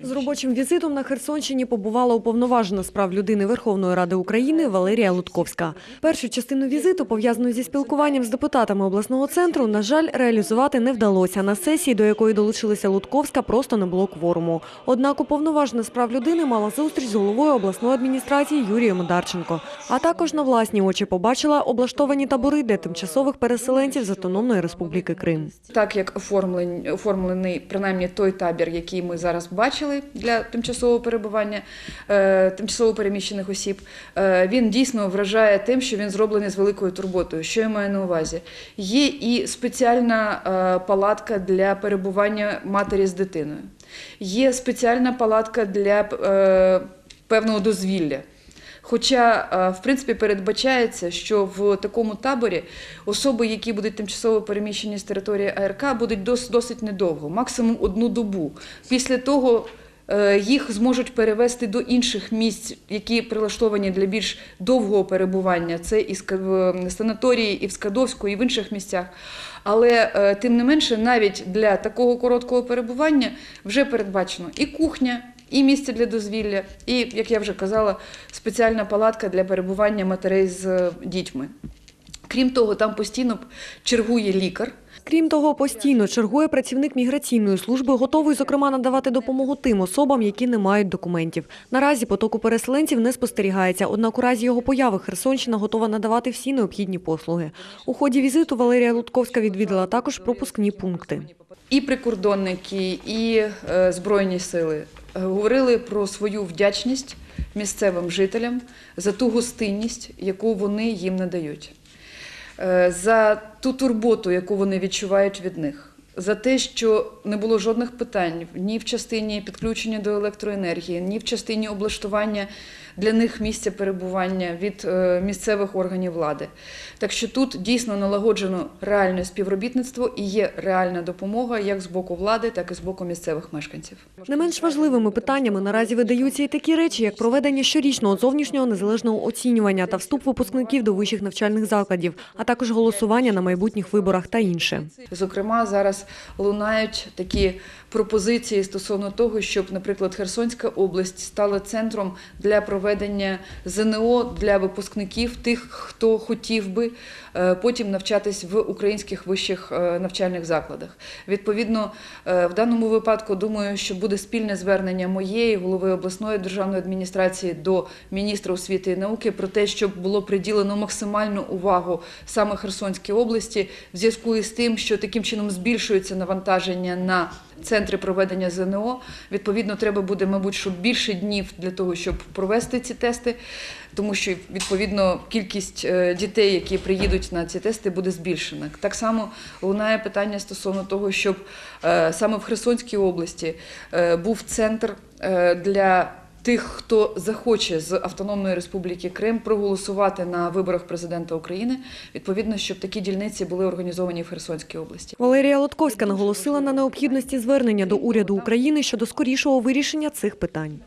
З робочим візитом на Херсонщині побувала уповноважена з прав людини Верховної Ради України Валерія Лутковська. Першу частину візиту, пов'язану зі спілкуванням з депутатами обласного центру, на жаль, реалізувати не вдалося. На сесії, до якої долучилася Лутковська, просто не було кворуму. Однак уповноважена з прав людини мала зустріч з головою обласної адміністрації Юрієм Одарченко. А також на власні очі побачила облаштовані табори для тимчасових переселенців з Автономної Республіки Крим. Так як оформлень, оформлений принаймні той табір, який ми зараз бачили для тимчасового перебування е, тимчасово переміщених осіб, е, він дійсно вражає тим, що він зроблений з великою турботою. Що я маю на увазі? Є і спеціальна е, палатка для перебування матері з дитиною, є спеціальна палатка для певного дозвілля. Хоча, е, в принципі, передбачається, що в такому таборі особи, які будуть тимчасово переміщені з території АРК, будуть дос- досить недовго, максимум одну добу. Після того е, їх зможуть перевести до інших місць, які прилаштовані для більш довгого перебування. Це і в санаторії, і в Скадовську, і в інших місцях. Але е, тим не менше, навіть для такого короткого перебування вже передбачено і кухня, і місце для дозвілля, і, як я вже казала, спеціальна палатка для перебування матерей з е, дітьми. Крім того, там постійно чергує лікар. Крім того, постійно чергує працівник міграційної служби, готовий, зокрема, надавати допомогу тим особам, які не мають документів. Наразі потоку переселенців не спостерігається, однак у разі його появи Херсонщина готова надавати всі необхідні послуги. У ході візиту Валерія Лутковська відвідала також пропускні пункти. І прикордонники, і е, Збройні сили говорили про свою вдячність місцевим жителям за ту гостинність, яку вони їм надають, е, за ту турботу, яку вони відчувають від них. За те, що не було жодних питань ні в частині підключення до електроенергії, ні в частині облаштування для них місця перебування від е, місцевих органів влади. Так що тут дійсно налагоджено реальне співробітництво і є реальна допомога як з боку влади, так і з боку місцевих мешканців. Не менш важливими питаннями наразі видаються і такі речі, як проведення щорічного зовнішнього незалежного оцінювання та вступ випускників до вищих навчальних закладів, а також голосування на майбутніх виборах та інше. Зокрема, зараз лунають такі пропозиції стосовно того, щоб, наприклад, Херсонська область стала центром для проведення ЗНО для випускників, тих, хто хотів би е, потім навчатись в українських вищих е, навчальних закладах. Відповідно, е, в даному випадку думаю, що буде спільне звернення моєї голови обласної державної адміністрації до міністра освіти і науки про те, щоб було приділено максимальну увагу саме Херсонській області, в зв'язку із тим, що таким чином збільшується навантаження на центри проведення ЗНО. Відповідно, треба буде, мабуть, щоб більше днів для того, щоб провести ці тести, тому що відповідно кількість е, дітей, які приїдуть на ці тести, буде збільшена. Так само лунає питання стосовно того, щоб е, саме в Херсонській області е, був центр для. Тих, хто захоче з Автономної Республіки Крим проголосувати на виборах президента України, відповідно, щоб такі дільниці були організовані в Херсонській області. Валерія Лотковська наголосила на необхідності звернення до уряду України щодо скорішого вирішення цих питань.